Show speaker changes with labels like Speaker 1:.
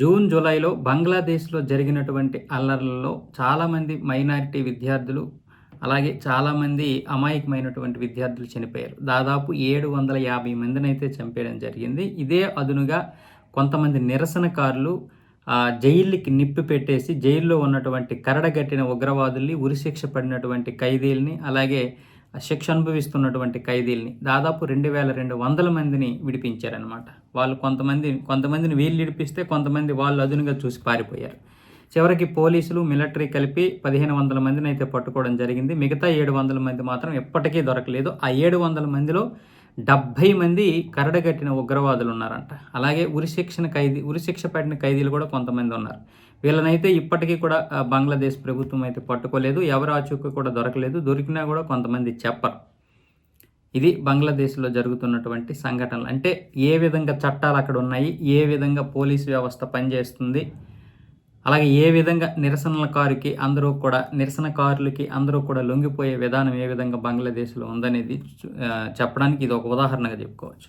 Speaker 1: June జూలైలో బంగ్లాదేశ్లో జరిగినటువంటి అల్లర్లలో చాలామంది మైనారిటీ విద్యార్థులు అలాగే చాలామంది అమాయకమైనటువంటి విద్యార్థులు చనిపోయారు. దాదాపు ఏడు వందల యాభై మందిని అయితే చంపేయడం జరిగింది. ఇదే అదునుగా కొంతమంది నిరసనకారులు జైళ్ళకి నిప్పి పెట్టేసి జైల్లో ఉన్నటువంటి కరడగట్టిన ఉగ్రవాదుల్ని ఉరిశిక్ష పడినటువంటి ఖైదీల్ని అలాగే శిక్ష అనుభవిస్తున్నటువంటి ఖైదీల్ని దాదాపు రెండు వేల రెండు వందల మందిని విడిపించారనమాట వాళ్ళు కొంతమంది కొంతమందిని వీళ్ళు విడిపిస్తే కొంతమంది వాళ్ళు అదునుగా చూసి పారిపోయారు. చివరికి పోలీసులు మిలిటరీ కలిపి పదిహేను వందల మందిని అయితే పట్టుకోవడం జరిగింది. మిగతా ఏడు వందల మంది మాత్రం ఎప్పటికీ దొరకలేదు. ఆ ఏడు వందల మందిలో డెబ్భై మంది కరడగట్టిన ఉగ్రవాదులు ఉన్నారంట. అలాగే ఉరిశిక్షణ ఖైదీ ఉరిశిక్ష పడిన ఖైదీలు కూడా కొంతమంది ఉన్నారు. వీళ్ళనైతే ఇప్పటికీ కూడా బంగ్లాదేశ్ ప్రభుత్వం అయితే పట్టుకోలేదు. ఎవరు ఆచూకీ కూడా దొరకలేదు. దొరికినా కూడా కొంతమంది చెప్పరు. ఇది బంగ్లాదేశ్లో జరుగుతున్నటువంటి సంఘటనలు. అంటే ఏ విధంగా చట్టాలు అక్కడ ఉన్నాయి ఏ విధంగా పోలీస్ వ్యవస్థ పనిచేస్తుంది అలాగే ఏ విధంగా నిరసనకారుకి అందరూ కూడా నిరసనకారులకి అందరూ కూడా లొంగిపోయే విధానం ఏ విధంగా బంగ్లాదేశ్లో ఉందనేది చెప్పడానికి ఇది ఒక ఉదాహరణగా చెప్పుకోవచ్చు.